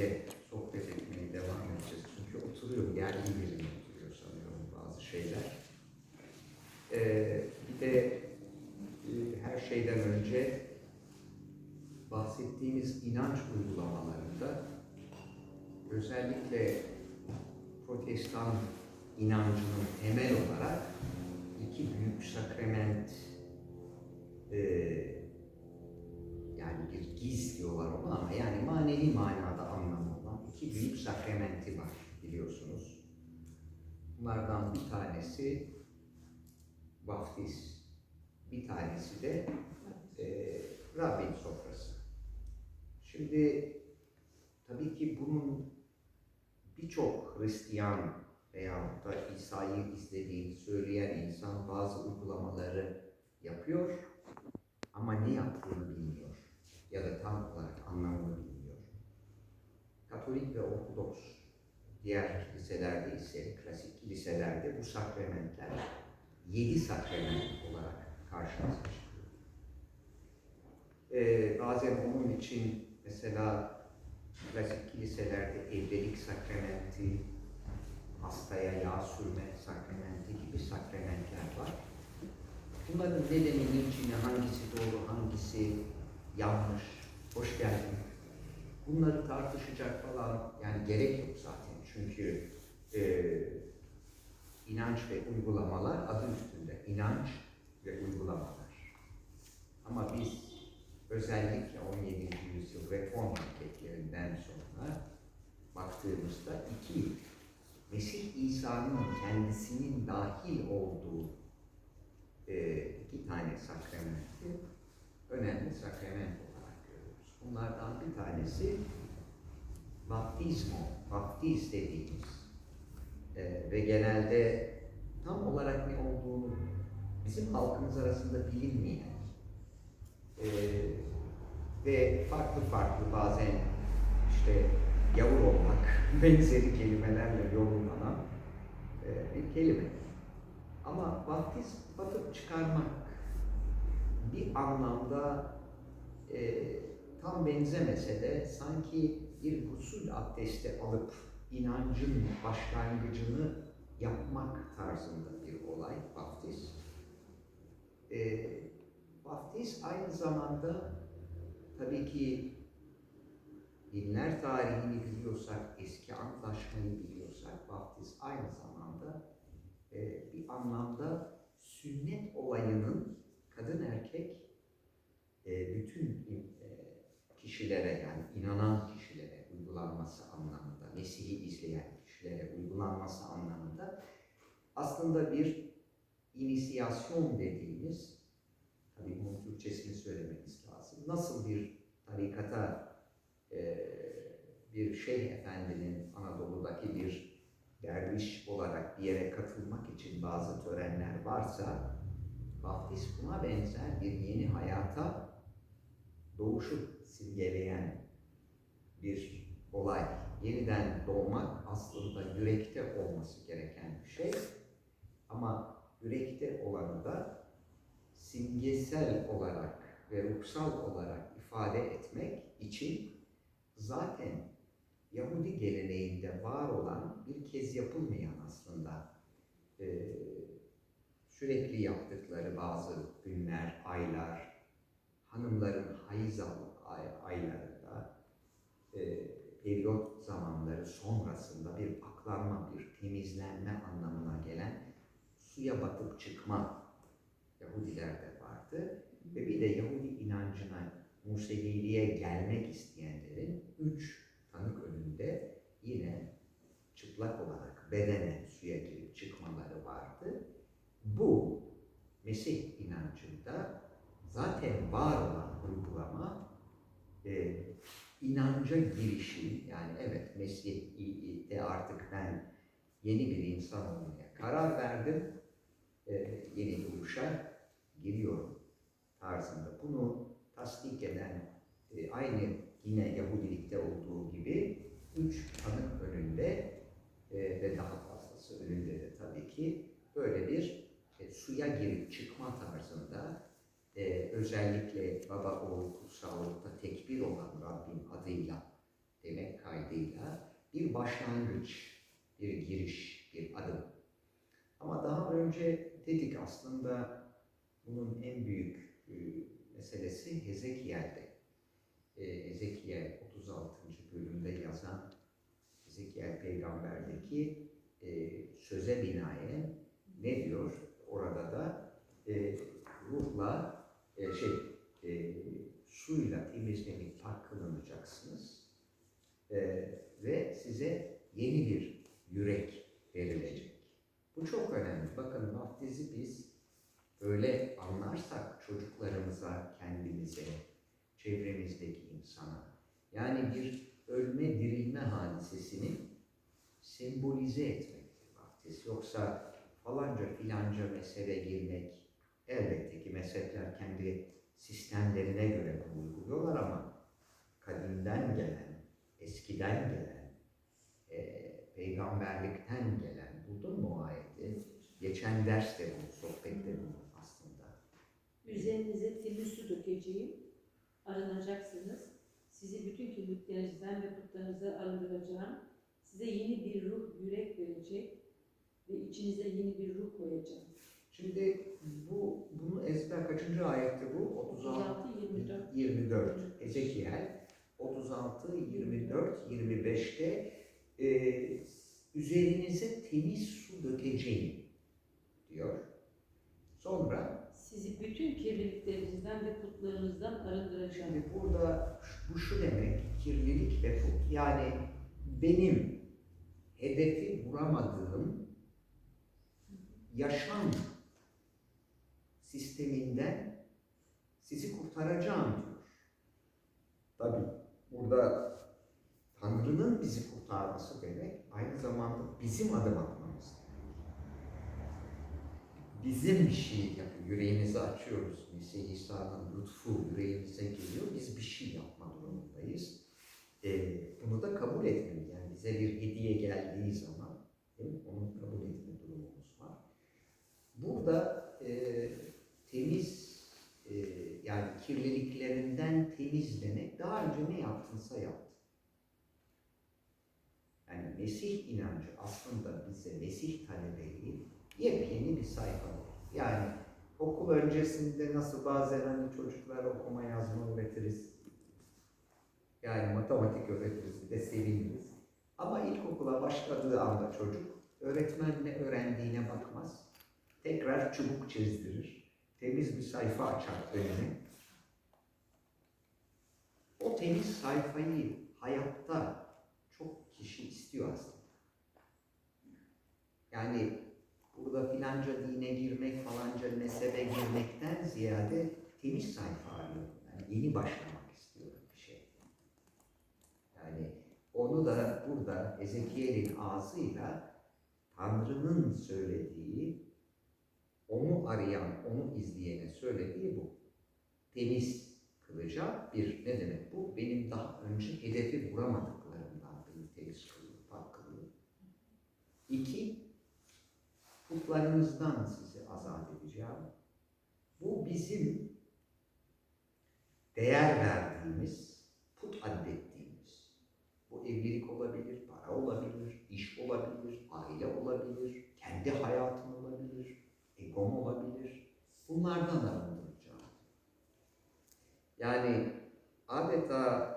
şekilde sohbet etmeye devam edeceğiz. Çünkü oturuyorum, yerli yerine oturuyor sanıyorum bazı şeyler. Ee, bir de e, her şeyden önce bahsettiğimiz inanç uygulamalarında özellikle protestan inancının temel olarak iki büyük sakrament e, yani bir giz diyorlar ona ama yani manevi olan iki büyük sakramenti var biliyorsunuz. Bunlardan bir tanesi vaftiz, bir tanesi de e, Rabbin sofrası. Şimdi tabii ki bunun birçok Hristiyan veyahut da İsa'yı izlediğini söyleyen insan bazı uygulamaları yapıyor ama ne yaptığını bilmiyor ya da tam olarak anlamını bilmiyor. Katolik ve Ortodoks diğer liselerde ise, klasik liselerde bu sakramentler yedi sakrament olarak karşımıza çıkıyor. Ee, bazen onun için mesela klasik kiliselerde evlilik sakramenti, hastaya yağ sürme sakramenti gibi sakramentler var. Bunların nedeni, niçini, hangisi doğru, hangisi yanlış, hoş geldin. Bunları tartışacak falan yani gerek yok zaten. Çünkü e, inanç ve uygulamalar adı üstünde. inanç ve uygulamalar. Ama biz özellikle 17. yüzyıl reform hareketlerinden sonra baktığımızda iki Mesih İsa'nın kendisinin dahil olduğu e, iki tane sakramenti önemli sakrament. Bunlardan bir tanesi baptizmo, baptiz dediğimiz e, ve genelde tam olarak ne olduğunu bizim halkımız arasında bilinmeyen e, ve farklı farklı bazen işte yavur olmak benzeri kelimelerle yorumlanan e, bir kelime. Ama vaftiz batıp çıkarmak bir anlamda e, tam benzemese de sanki bir gusül abdesti alıp inancın başlangıcını yapmak tarzında bir olay vaftiz. E, vaftiz aynı zamanda tabii ki dinler tarihini biliyorsak, eski antlaşmayı biliyorsak vaftiz aynı zamanda e, bir anlamda sünnet olayının kadın erkek e, bütün e, kişilere yani inanan kişilere uygulanması anlamında, Mesih'i izleyen kişilere uygulanması anlamında aslında bir inisiyasyon dediğimiz, tabii bunun Türkçesini söylememiz lazım. Nasıl bir tarikata e, bir şeyh efendinin Anadolu'daki bir derviş olarak bir yere katılmak için bazı törenler varsa vaftiz buna benzer bir yeni hayata doğuşu simgeleyen bir olay. Yeniden doğmak aslında yürekte olması gereken bir şey. Ama yürekte olanı da simgesel olarak ve ruhsal olarak ifade etmek için zaten Yahudi geleneğinde var olan bir kez yapılmayan aslında e, sürekli yaptıkları bazı günler, aylar, hanımların hayız ay, aylarında, e, periyot zamanları sonrasında bir aklanma, bir temizlenme anlamına gelen suya batıp çıkma Yahudilerde vardı. Ve bir de Yahudi inancına, Museviliğe gelmek isteyenlerin üç tanık önünde yine çıplak olarak bedene suya girip çıkmaları vardı. Bu Mesih inancında zaten var olan uygulama e, inanca girişi yani evet Mesih'te artık ben yeni bir insan olmaya karar verdim e, yeni doğuşa giriyorum tarzında. Bunu tasdik eden e, aynı yine Yahudilikte olduğu gibi üç tanık önünde e, ve daha fazlası önünde de tabii ki böyle bir e, suya girip çıkma tarzında e, özellikle baba oğul kutsallıkta tekbir olan Rabbin adıyla demek kaydıyla bir başlangıç, bir giriş, bir adım. Ama daha önce dedik aslında bunun en büyük e, meselesi Hezekiel'de. E, Ezekiel 36. bölümde yazan Ezekiel peygamberdeki e, söze binaen ne diyor? Orada da e, ruhla e, şey e, suyla temizlenip pak kılınacaksınız E, ve size yeni bir yürek verilecek. Bu çok önemli. Bakın vaftizi biz öyle anlarsak çocuklarımıza, kendimize, çevremizdeki insana yani bir ölme dirilme hadisesini sembolize etmektir vaftiz. Yoksa falanca filanca mesele girmek elbette ki mezhepler kendi sistemlerine göre bunu uyguluyorlar ama kadimden gelen, eskiden gelen, e, peygamberlikten gelen, buldun mu o ayeti? Geçen derste bu, sohbette bu aslında. Üzerinize temiz su dökeceğim, arınacaksınız. Sizi bütün kirliklerinizden ve putlarınızdan arındıracağım. Size yeni bir ruh, yürek verecek ve içinize yeni bir ruh koyacağım. Şimdi bu, bunu ezber kaçıncı ayette bu? 36, 36, 24. 24. Ezekiel 36, 24, 25'te e, üzerinize temiz su dökeceğim diyor. Sonra Sizi bütün kirliliklerinizden ve putlarınızdan arındıracağım. Şimdi burada bu şu demek, kirlilik ve put. Yani benim hedefi vuramadığım yaşam sisteminden sizi kurtaracağım diyor. Tabi burada Tanrı'nın bizi kurtarması demek aynı zamanda bizim adım atmamız. Bizim bir şey yapıyor, yüreğimizi açıyoruz. Mesih İsa'nın lütfu yüreğimize geliyor, biz bir şey yapma durumundayız. Ee, bunu da kabul etmemiz, yani bize bir hediye geldiği zaman değil onu kabul etme durumumuz var. Burada e, temiz, e, yani kirliliklerinden temizlemek, daha önce ne yaptınsa yaptı. Yani Mesih inancı aslında bize Mesih talebeliği yepyeni bir sayfa. Yani okul öncesinde nasıl bazen hani çocuklara okuma yazma öğretiriz. Yani matematik öğretiriz, de seviniriz. Ama ilkokula başladığı anda çocuk öğretmen ne öğrendiğine bakmaz. Tekrar çubuk çizdirir. Temiz bir sayfa açar önüne. O temiz sayfayı hayatta çok kişi istiyor aslında. Yani burada filanca dine girmek, falanca mezhebe girmekten ziyade temiz sayfa arıyorum. Yani yeni başlamak istiyorum bir şey. Yani onu da burada Ezekiel'in ağzıyla Tanrı'nın söylediği, onu arayan, onu izleyene söylediği bu. Temiz kılacak bir, ne demek bu? Benim daha önce hedefi vuramadıklarımdan beni temiz kılıyor, pak kılıyor. İki, putlarınızdan sizi azat edeceğim. Bu bizim değer verdiğimiz, put adettiğimiz. Bu evlilik olabilir, para olabilir, iş olabilir, aile olabilir, kendi hayatım egom olabilir. Bunlardan arındıracağım. Yani adeta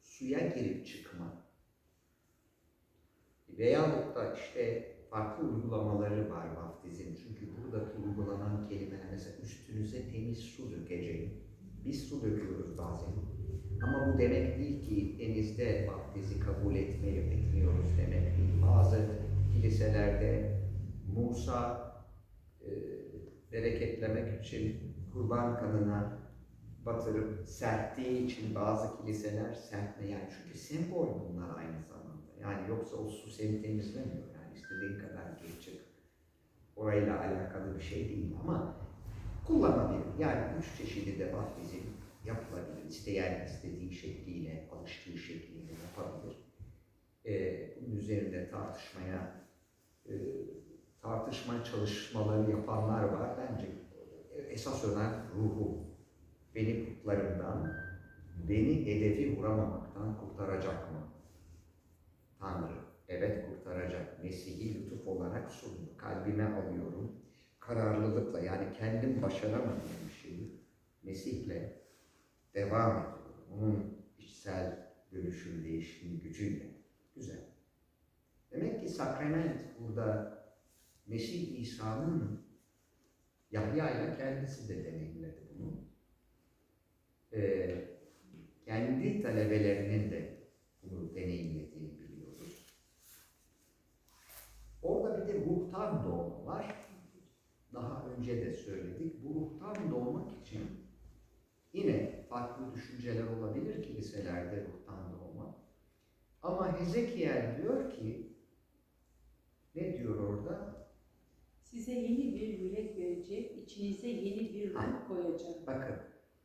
suya girip çıkma veyahut da işte farklı uygulamaları var vaftizin. Çünkü buradaki uygulanan kelimeler mesela üstünüze temiz su dökeceğim. Biz su döküyoruz bazen. Ama bu demek değil ki denizde vaftizi kabul etmeyi etmiyoruz demek değil. Bazı kiliselerde Musa e, bereketlemek için kurban kanına batırıp serttiği için bazı kiliseler sertme yani çünkü sembol bunlar aynı zamanda. Yani yoksa o su seni temizlemiyor. Yani istediğin kadar gir çık. Orayla alakalı bir şey değil ama kullanabilir. Yani üç çeşidi de vaftizin yapılabilir. İsteyen istediği şekliyle, alıştığı şekliyle yapabilir. Ee, bunun üzerinde tartışmaya e, tartışma çalışmaları yapanlar var. Bence esas önemli ruhu beni putlarımdan, beni hedefi vuramamaktan kurtaracak mı? Tanrı, evet kurtaracak. Mesih'i lütuf olarak sundu. Kalbime alıyorum. Kararlılıkla yani kendim başaramadığım şeyi Mesih'le devam ediyorum. Onun içsel dönüşüm, değişim gücüyle. Güzel. Demek ki sakrament burada Mesih İsa'nın Yahya ile kendisi de deneyimledi bunu. Ee, kendi talebelerinin de bunu deneyimlediğini biliyoruz. Orada bir de ruhtan doğma var. Daha önce de söyledik. Bu ruhtan doğmak için yine farklı düşünceler olabilir kiliselerde ruhtan doğma. Ama Hezekiel diyor ki ne diyor orada? Size yeni bir yürek verecek, içinize yeni bir ruh koyacak. Bakın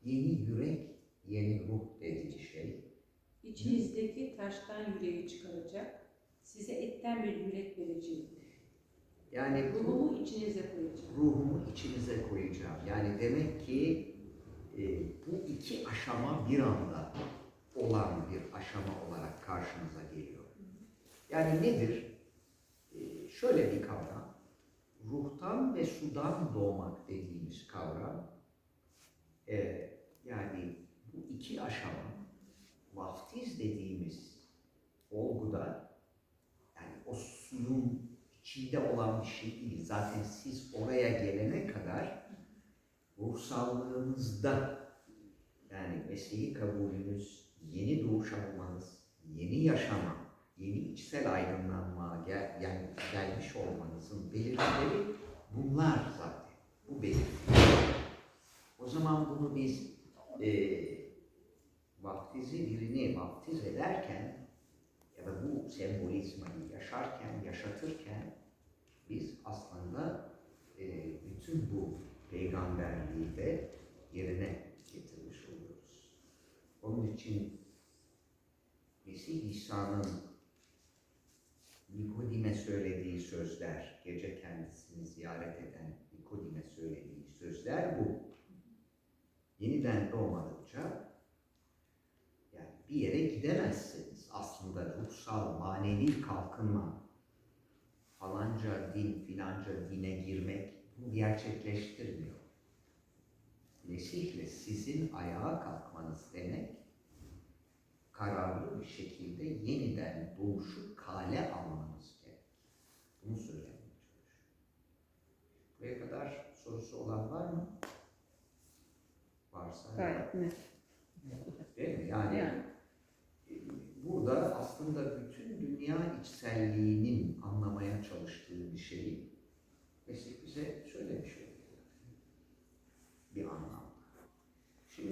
yeni yürek, yeni ruh dediği şey. İçinizdeki taştan yüreği çıkaracak. Size etten bir yürek verecek. Yani bu Ruhumu içinize koyacak. ruhumu içinize koyacağım. Yani demek ki e, bu iki aşama bir anda olan bir aşama olarak karşımıza geliyor. Yani nedir? E, şöyle bir kavram. Ruhtan ve sudan doğmak dediğimiz kavram. e, yani bu iki aşama vaftiz dediğimiz olguda yani o suyun içinde olan bir şey değil. Zaten siz oraya gelene kadar ruhsallığınızda yani mesleği kabulünüz, yeni doğuş almanız, yeni yaşama, yeni içsel aydınlanma gel, yani gelmiş olmanızın belirtileri bunlar zaten. Bu belirtiler. O zaman bunu biz e, vaftizi birini vaftiz ederken ya da bu sembolizmayı yaşarken, yaşatırken biz aslında e, bütün bu peygamberliği de yerine getirmiş oluyoruz. Onun için Mesih İsa'nın Nikodim'e söylediği sözler, gece kendisini ziyaret eden Nikodim'e söylediği sözler bu. Yeniden doğmadıkça yani bir yere gidemezsiniz. Aslında ruhsal, manevi kalkınma, falanca din, filanca dine girmek bunu gerçekleştirmiyor. Mesih'le sizin ayağa kalkmanız demek, kararlı bir şekilde yeniden doğuşu kale almanız gerek. Bunu söylemeye çalışıyorum. Buraya kadar var mı? Varsa Gayet net. Değil mi? Yani, Yani. e, burada aslında bütün dünya içselliğinin anlamaya çalıştığı bir şeyi Mesih bize